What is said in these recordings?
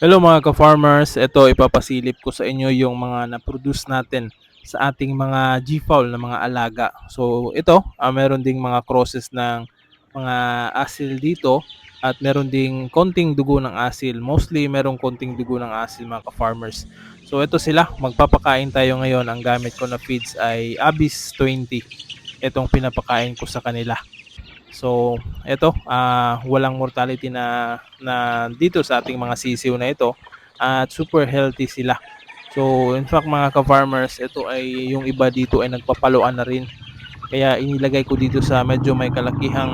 Hello mga ka-farmers, ito ipapasilip ko sa inyo yung mga na-produce natin sa ating mga G-fowl na mga alaga. So ito, ah, meron ding mga crosses ng mga asil dito at meron ding konting dugo ng asil. Mostly merong konting dugo ng asil mga ka-farmers. So ito sila, magpapakain tayo ngayon. Ang gamit ko na feeds ay Abyss 20. Itong pinapakain ko sa kanila. So, eto, ah, walang mortality na na dito sa ating mga sisiw na ito at super healthy sila. So, in fact mga ka-farmers, ito ay yung iba dito ay nagpapaluan na rin. Kaya inilagay ko dito sa medyo may kalakihang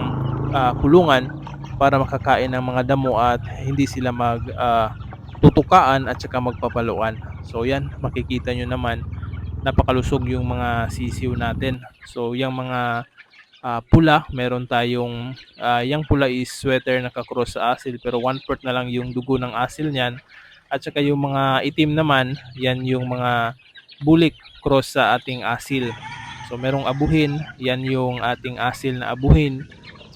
ah, kulungan para makakain ng mga damo at hindi sila mag ah, tutukaan at saka magpapaluan. So, yan, makikita nyo naman napakalusog yung mga sisiw natin. So, yung mga ah, pula, meron tayong ah, yung pula is sweater naka-cross sa asil pero one fourth na lang yung dugo ng asil niyan. At saka yung mga itim naman, yan yung mga bulik cross sa ating asil. So merong abuhin, yan yung ating asil na abuhin.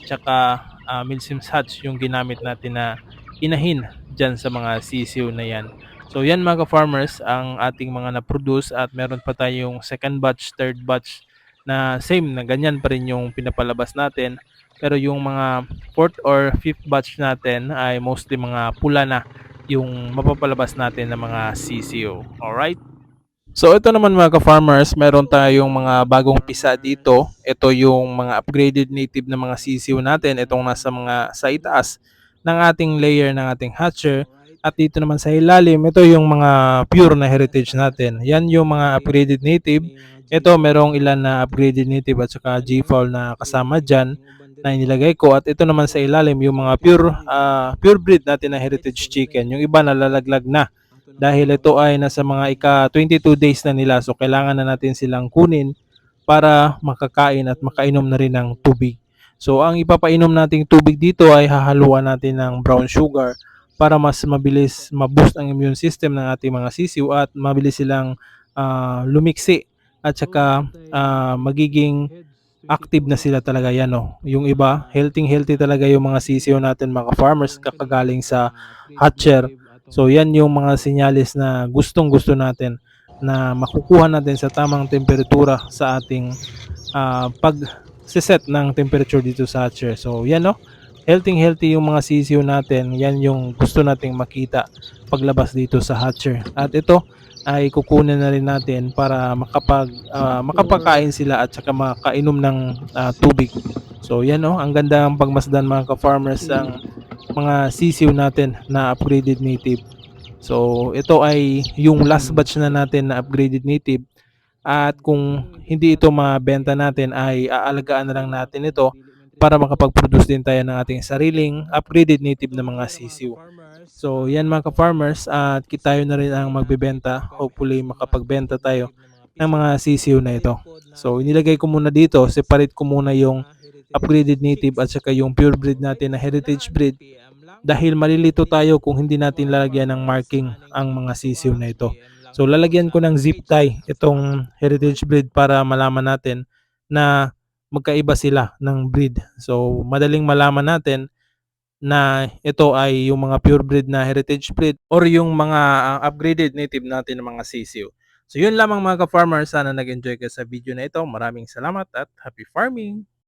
Tsaka uh, Milsim's Hatch yung ginamit natin na inahin dyan sa mga sisiw na yan. So yan mga farmers ang ating mga na-produce at meron pa tayong second batch, third batch na same na ganyan pa rin yung pinapalabas natin. Pero yung mga fourth or fifth batch natin ay mostly mga pula na yung mapapalabas natin ng mga CCO. Alright? So ito naman mga ka-farmers, meron tayong mga bagong pisa dito. Ito yung mga upgraded native na mga CCO natin. Itong nasa mga sa itaas ng ating layer ng ating hatcher. At dito naman sa ilalim, ito yung mga pure na heritage natin. Yan yung mga upgraded native. Ito merong ilan na upgraded native at saka G-fowl na kasama dyan na inilagay ko. At ito naman sa ilalim yung mga pure uh, pure breed natin na heritage chicken. Yung iba nalalaglag na dahil ito ay nasa mga ika 22 days na nila. So kailangan na natin silang kunin para makakain at makainom na rin ng tubig. So ang ipapainom nating tubig dito ay hahaluan natin ng brown sugar para mas mabilis ma-boost ang immune system ng ating mga sisiw at mabilis silang uh, lumiksi at saka uh, magiging active na sila talaga yan no. Yung iba, healthy healthy talaga yung mga sisiyo natin mga farmers kakagaling sa hatcher. So yan yung mga sinyalis na gustong gusto natin na makukuha natin sa tamang temperatura sa ating uh, pag set ng temperature dito sa hatcher. So yan no. Healthy healthy yung mga sisiyo natin. Yan yung gusto nating makita paglabas dito sa hatcher. At ito, ay kukunin na rin natin para makapag uh, makapagkain sila at saka makainom ng uh, tubig. So yan oh, ang ganda ng pagmasdan mga ka-farmers ang mga sisiw natin na upgraded native. So ito ay yung last batch na natin na upgraded native at kung hindi ito mabenta natin ay aalagaan na lang natin ito para makapag-produce din tayo ng ating sariling upgraded native na mga sisiw. So yan mga ka-farmers at tayo na rin ang magbebenta. Hopefully makapagbenta tayo ng mga sisiw na ito. So inilagay ko muna dito, separate ko muna yung upgraded native at saka yung pure breed natin na heritage breed dahil malilito tayo kung hindi natin lalagyan ng marking ang mga sisiw na ito. So lalagyan ko ng zip tie itong heritage breed para malaman natin na magkaiba sila ng breed. So madaling malaman natin na ito ay yung mga pure breed na heritage breed or yung mga uh, upgraded native natin ng mga sisiw. So yun lamang mga ka-farmers, sana nag-enjoy ka sa video na ito. Maraming salamat at happy farming!